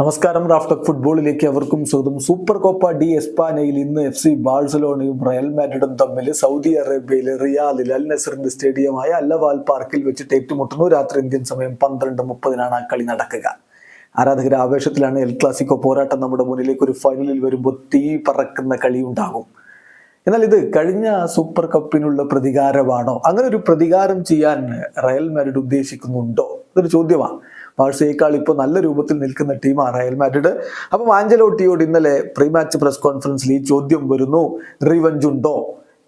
നമസ്കാരം. റാഫ്റ്റക് ഫുട്ബോളിലേക്ക് അവർക്കും സ്വാഗതം. സൂപ്പർ കോപ്പ ഡി എസ്പാനയിൽ ഇന്ന് എഫ് സി ബാഴ്സലോണയും റയൽ മാഡ്രിഡും തമ്മിൽ സൗദി അറേബ്യയിലെ റിയാദിൽ അൽ നസറിന്റെ സ്റ്റേഡിയമായ അല്ലവാൽ പാർക്കിൽ വെച്ചിട്ട് ഏറ്റുമുട്ടുന്നു. രാത്രി ഇന്ത്യൻ സമയം പന്ത്രണ്ട് മുപ്പതിനാണ് ആ കളി നടക്കുക. ആരാധകരെ ആവേശത്തിലാണ് എൽ ക്ലാസിക്കോ പോരാട്ടം. നമ്മുടെ മുന്നിലേക്ക് ഒരു ഫൈനലിൽ വരുമ്പോൾ തീ പറക്കുന്ന കളി ഉണ്ടാകും. എന്നാൽ ഇത് കഴിഞ്ഞ സൂപ്പർ കപ്പിനുള്ള പ്രതികാരമാണോ? അങ്ങനെ ഒരു പ്രതികാരം ചെയ്യാൻ റയൽ മാഡ്രിഡ് ഉദ്ദേശിക്കുന്നുണ്ടോ? അതൊരു ചോദ്യമാണ്. ബാഴ്സയേക്കാൾ ഇപ്പോൾ നല്ല രൂപത്തിൽ നിൽക്കുന്ന ടീമാണ് റയൽ മാഡ്രിഡ്. അപ്പം ആഞ്ചലോട്ടിയോട് ഇന്നലെ പ്രീ മാച്ച് പ്രസ് കോൺഫറൻസിൽ ഈ ചോദ്യം വരുന്നു. റിവഞ്ച് ഉണ്ടോ?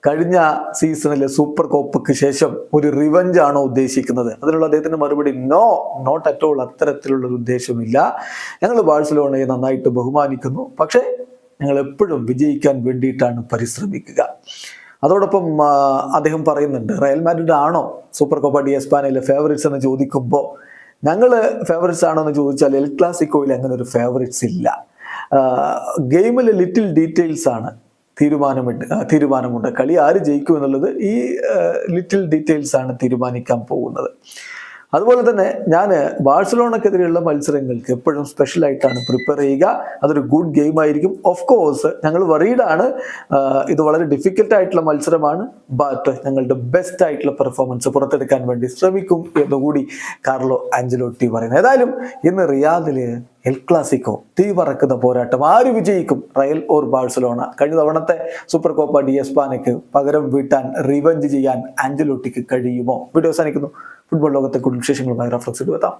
കഴിഞ്ഞ സീസണിലെ സൂപ്പർ കോപ്പയ്ക്ക് ശേഷം ഒരു റിവഞ്ച് ആണോ ഉദ്ദേശിക്കുന്നത്? അതിനുള്ള അദ്ദേഹത്തിന്റെ മറുപടി നോ നോട്ട് അറ്റ് ഓൾ അത്തരത്തിലുള്ള ഒരു ഉദ്ദേശമില്ല. ഞങ്ങൾ ബാഴ്സലോണയെ നന്നായിട്ട് ബഹുമാനിക്കുന്നു. പക്ഷേ ഞങ്ങൾ എപ്പോഴും വിജയിക്കാൻ വേണ്ടിയിട്ടാണ് പരിശ്രമിക്കുക. അതോടൊപ്പം അദ്ദേഹം പറയുന്നുണ്ട് റയൽ മാഡ്രിഡ് ആണോ സൂപ്പർ കോപ്പ ഡി എസ്പാനയിലെ ഫേവറേറ്റ്സ് എന്ന് ചോദിക്കുമ്പോൾ ഞങ്ങൾ ഫേവറേറ്റ്സ് ആണോ എന്ന് ചോദിച്ചാൽ എൽ ക്ലാസിക്കോയിൽ അങ്ങനെ ഒരു ഫേവറേറ്റ്സ് ഇല്ല. ഗെയിമിൽ ലിറ്റിൽ ഡീറ്റെയിൽസ് ആണ് തീരുമാനമിട്ട് തീരുമാനമുണ്ട്. കളി ആര് ജയിക്കും എന്നുള്ളത് ഈ ലിറ്റിൽ ഡീറ്റെയിൽസ് ആണ് തീരുമാനിക്കാൻ പോകുന്നത്. അതുപോലെ തന്നെ ഞാൻ ബാഴ്സലോണക്കെതിരെയുള്ള മത്സരങ്ങൾക്ക് എപ്പോഴും സ്പെഷ്യൽ ആയിട്ടാണ് പ്രിപ്പയർ ചെയ്യുക. അതൊരു ഗുഡ് ഗെയിം ആയിരിക്കും. ഓഫ് കോഴ്സ് ഞങ്ങൾ വറീഡാണ് ഇത് വളരെ ഡിഫിക്കൽട്ട് ആയിട്ടുള്ള മത്സരമാണ്. ബട്ട് ഞങ്ങളുടെ ബെസ്റ്റ് ആയിട്ടുള്ള പെർഫോമൻസ് പുറത്തെടുക്കാൻ വേണ്ടി ശ്രമിക്കും എന്നുകൂടി കാർലോ ആഞ്ചലോട്ടി പറയുന്നത് ഏതായാലും ഇന്ന് റിയാദിൽ എൽ ക്ലാസിക്കോ തീ പറക്കുന്ന പോരാട്ടം. ആര് വിജയിക്കും? Real or Barcelona? കഴിഞ്ഞ തവണത്തെ സൂപ്പർ കോപ്പ ഡി എസ്പാനയ്ക്ക് പകരം വീട്ടാൻ റിവഞ്ച് ചെയ്യാൻ ആഞ്ചലോട്ടിക്ക് കഴിയുമോ? വീഡിയോ അവസാനിക്കുന്നു. ഫുട്ബോൾ ലോകത്തെ കൂടുതൽ വിശേഷങ്ങളുമായി റഫ്ലക്സ് എടുത്താം